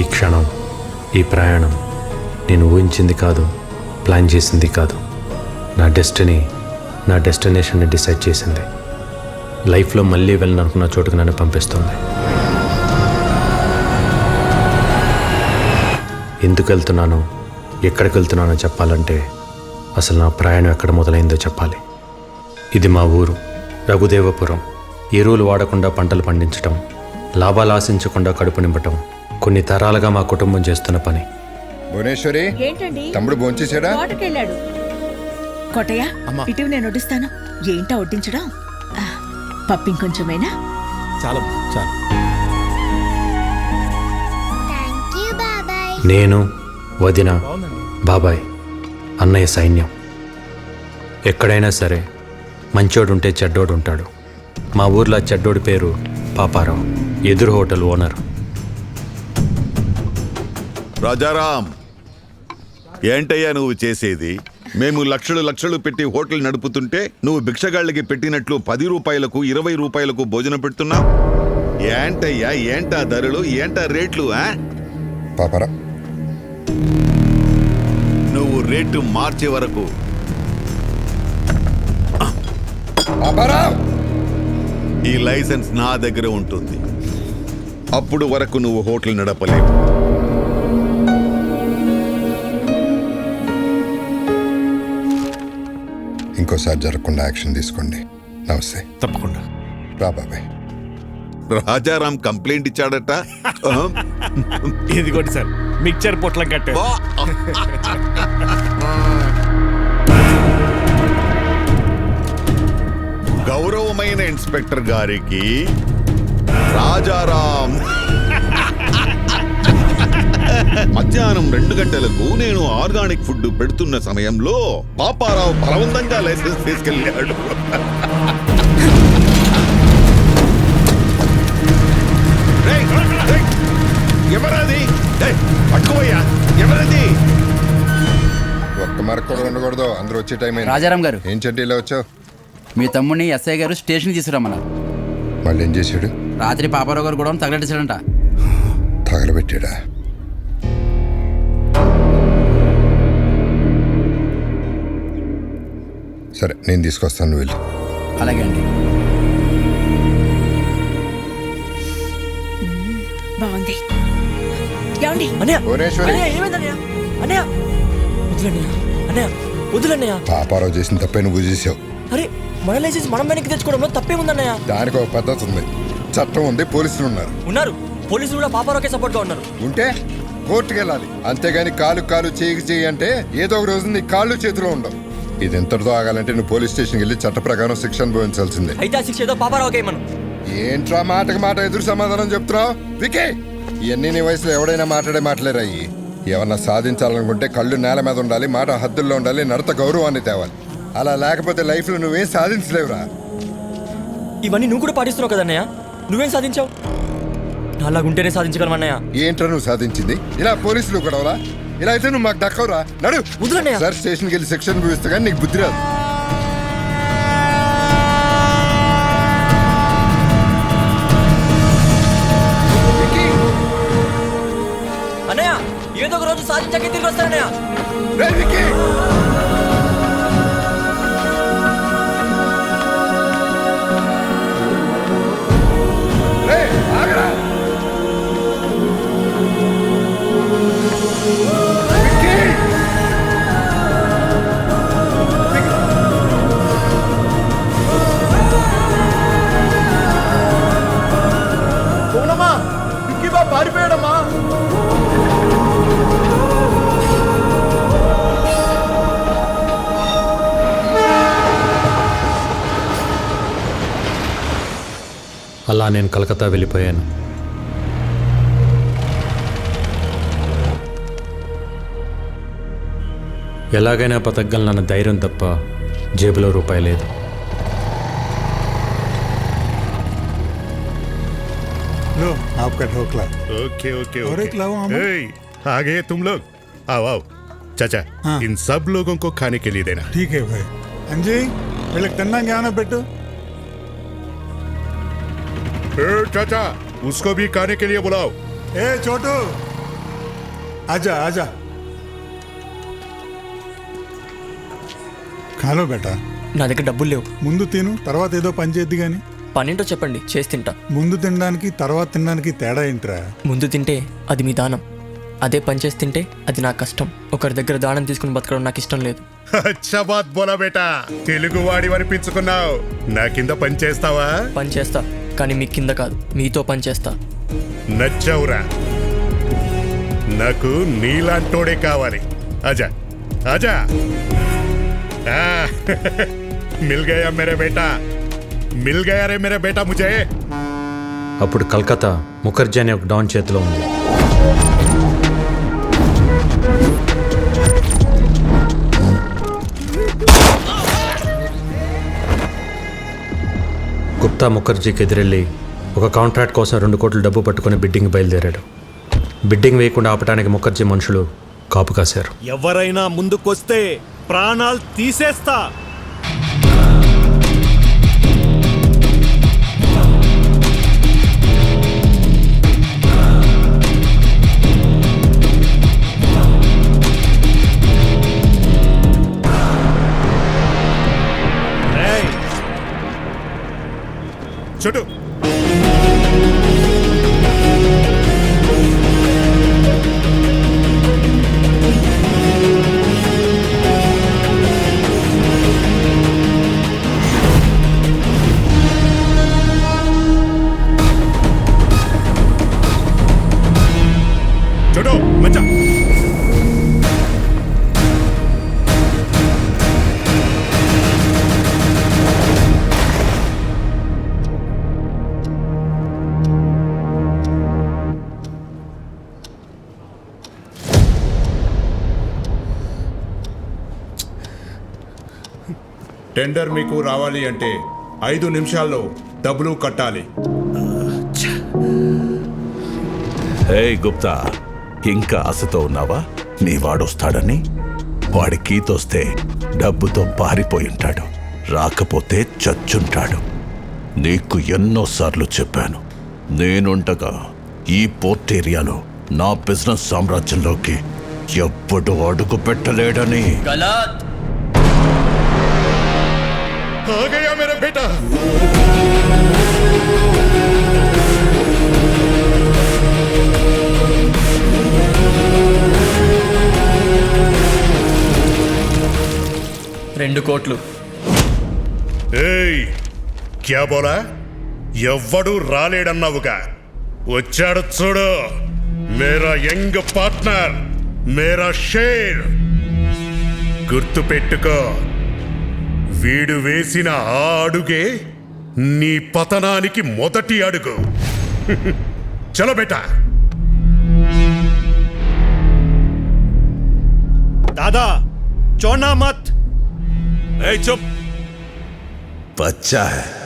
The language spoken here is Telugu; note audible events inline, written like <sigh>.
ఈ క్షణం ఈ ప్రయాణం నేను ఊహించింది కాదు ప్లాన్ చేసింది కాదు. నా డెస్టినీ నా డెస్టినేషన్ని డిసైడ్ చేసింది. లైఫ్లో మళ్ళీ వెళ్ళాలనుకున్న చోటుకు నన్ను పంపిస్తుంది. ఎందుకు వెళ్తున్నానో ఎక్కడికి వెళ్తున్నానో చెప్పాలంటే అసలు నా ప్రయాణం ఎక్కడ మొదలైందో చెప్పాలి. ఇది మా ఊరు రఘుదేవపురం. ఎరువులు వాడకుండా పంటలు పండించటం లాభాలు ఆశించకుండా కడుపు నింపటం కొన్ని తరాలుగా మా కుటుంబం చేస్తున్న పని. భువనేశ్వరి ఏంటండి? తమ్ముడు భోంచేసాడా తోటకెళ్ళాడు కొట్టయ్య ఇటు నేను వడ్డిస్తాను. ఏంటా వడ్డించడం? ఆ, పప్పు ఇంకొంచెమేనా? చాలా చాలా. థ్యాంక్ యూ బాబాయ్. నేను వదిన బాబాయ్ అన్నయ్య సైన్యం. ఎక్కడైనా సరే మంచోడు ఉంటే చెడ్డోడు ఉంటాడు మా ఊర్లో ఆ చెడ్డోడి పేరు పాపారావు ఎదురు హోటల్ ఓనర్. రాజారాం ఏంటయ్యా నువ్వు చేసేది? మేము లక్షలు లక్షలు పెట్టి హోటల్ నడుపుతుంటే నువ్వు భిక్షగాళ్ళకి పెట్టినట్లు పది రూపాయలకు ఇరవై రూపాయలకు భోజనం పెడుతున్నావు? ఏంటయ్యా ఏంటా ధరలు ఏంటా రేట్లు? పాపరా. నువ్వు రేటు మార్చే వరకు. ఈ లైసెన్స్ నా దగ్గర ఉంటుంది. అప్పుడు వరకు నువ్వు హోటల్ నడపలేవు. ఇంకోసారి జరగకుండా యాక్షన్ తీసుకోండి. నమస్తే. తప్పకుండా. రా బాబాయ్. రాజారాం కంప్లైంట్ ఇచ్చాడట? ఇదిగోండి సార్ మిక్చర్ పొట్లం కట్టే. గౌరవమైన ఇన్స్పెక్టర్ గారికి రాజారాం మధ్యాహ్నం రెండు గంటలకు నేను ఆర్గానిక్ ఫుడ్ పెడుతున్న సమయంలో పాపారావు బలవంతంగా లైసెన్స్ తీసుకెళ్ళాడు. ఎవరది? రేయ్, పట్టుకోవయ్యా ఎవరది? ఒక్క మరక కూడా ఉండకూడదు అందరూ వచ్చే టైం అయింది. రాజారాం గారు. ఏం చెడ్డీ ఇలా వచ్చావు? మీ తమ్ముడిని ఎస్ఐ గారు స్టేషన్ తీసుకురమ్మన్నారు. మళ్ళీ ఏం చేశాడు? రాత్రి పాపారావు గారు కూడా తగలెట్టాడంట తగలబెట్టాడా? సరే నేను తీసుకొస్తాను నువ్వు వెళ్ళి. అలాగే అండి. బాగుంది. ఏమండి? అన్నయ్య! భువనేశ్వరి! అన్నయ్య ఏమైందన్నయ్య? అన్నయ్య! వదిలన్నయ్య అన్నయ్య. వదిలన్నయ్య పాపారావు చేసిన తప్పే నువ్వు చేసావు. అరే మన లైసెన్స్ మనం వెనక్కి తెచ్చుకోవడంలో తప్పేముందన్నయ్య? దానికి ఒక పద్ధతి ఉంది. చట్టం ఉంది పోలీసులు ఉన్నారు. ఉన్నారు. పోలీసులు కూడా పాపారోకే సపోర్ట్గా ఉన్నారు. ఉంటే కోర్టుకి వెళ్ళాలి అంతేగాని కాలు కాలు చేయికి చేయి అంటే ఏదో ఒక రోజు నీ కాళ్ళు చేతిలో ఉండవు. ఇది ఎంతటితో ఆగాలంటే నువ్వు పోలీస్ స్టేషన్కి వెళ్ళి చట్ట ప్రకారం శిక్ష అనుభవించాల్సిందే. అయితే ఆ శిక్ష ఏదో పాపారావుకే మనం. ఏంట్రా మాటకి మాట ఎదురు సమాధానం చెప్తున్నావు? వికే ఇవన్నీ నీ వయసులో ఎవడైనా మాట్లాడే మాటలేరాయి ఏమన్నా సాధించాలనుకుంటే కళ్ళు నేల మీద ఉండాలి మాట హద్దుల్లో ఉండాలి నడత గౌరవాన్ని తేవాలి. అలా లేకపోతే లైఫ్లో నువ్వేం సాధించలేవురా. ఇవన్నీ నువ్వు కూడా పాటిస్తున్నావు కదన్నయ్య నువ్వేం సాధించావు? అలాగుంటేనే సాధించగలమన్నయ్య ఏంట్రా నువ్వు సాధించింది? ఇలా పోలీసులు గొడవలా ఇలా అయితే నువ్వు మాకు దక్కవురా. నడు. వదిలేన్నయ్య. సార్ స్టేషన్కి వెళ్ళి శిక్షణ అనుభవిస్తే కానీ నీకు బుద్ధి రాదు. అన్నయ్య ఏదో ఒక రోజు సాధించాకే తిరిగి వస్తానన్నయ్య రేయ్ విక్కీ! అలా నేను కలకత్తా వెళ్ళిపోయాను ఎలాగైనా బతకగలనన్న ధైర్యం తప్ప జేబులో రూపాయి లేదు लो आपका ढोकला ओके ओके और ओके एक लाओ अमन। ए, आ गए तुम लोग आओ आओ चाचा हाँ। इन सब लोगों को खाने के लिए देना ठीक है भाई अंजी వీళ్ళకి తిన్నాక ఏమైనా పెట్టు ए, चाचा उसको भी खाने के लिए बुलाओ ఏ చోటు ఆజా ఆజా ఖాలో బేటా నా దగ్గర డబ్బులు లేవు ముందు తిను తర్వాత ఏదో పని చేద్ది గాని పనేంటో చెప్పండి చేసి తింటా ముందు తినడానికి తర్వాత తినడానికి తేడా ఏంట్రా ముందు తింటే అది మీ దానం అదే పని చేసి తింటే అది నా కష్టం ఒకరి దగ్గర దానం తీసుకుని బతకడం నాకు ఇష్టం లేదు అచ్చా బాత్ బోలా బేటా తెలుగు వాడి అనిపించుకున్నావు నా కింద పని చేస్తావా పని చేస్తా కానీ మీ కింద కాదు మీతో పని చేస్తా నచ్చావురా. నాకు నీలాంటోడే కావాలి. అజా అజా. ఆ, మిల్ గయా మేరే బేటా. మిల్ గయా రే మేరే బేటా ముజే. అప్పుడు కలకత్తా ముఖర్జీ అనే ఒక డాన్ చేతిలో ఉంది. మమతా ముఖర్జీకి ఎదురెళ్ళి ఒక కాంట్రాక్ట్ కోసం రెండు కోట్ల డబ్బు పట్టుకుని బిడ్డింగ్ బయలుదేరాడు. బిడ్డింగ్ వేయకుండా ఆపటానికి ముఖర్జీ మనుషులు కాపు కాశారు. ఎవరైనా ముందుకొస్తే ప్రాణాలు తీసేస్తా. టెండర్ మీకు రావాలి అంటే ఐదు నిమిషాల్లో డబ్బులు కట్టాలి. హే గుప్తా ఇంకా ఆశతో ఉన్నావా? నీ వాడొస్తాడని? వాడి కీతొస్తే డబ్బుతో పారిపోయి ఉంటాడు రాకపోతే చచ్చుంటాడు. నీకు ఎన్నోసార్లు చెప్పాను. నేనుండగా ఈ పోర్ట్ ఏరియాలో నా బిజినెస్ సామ్రాజ్యంలోకి ఎవ్వడు అడుగు పెట్టలేడని. గలత్! ఆ గయా మేరా బేటా. రెండు కోట్లు. ఏయ్ క్యా బోలా? ఎవ్వడు రాలేడన్నావుగా. వచ్చాడు చూడు. మేరా యంగ్ పార్ట్నర్ మేరా షేర్. గుర్తు పెట్టుకో వీడు వేసిన ఆ అడుగే నీ పతనానికి మొదటి అడుగు. <laughs> చలో బేటా. దాదా చోనా మత్. బచ్చా హై.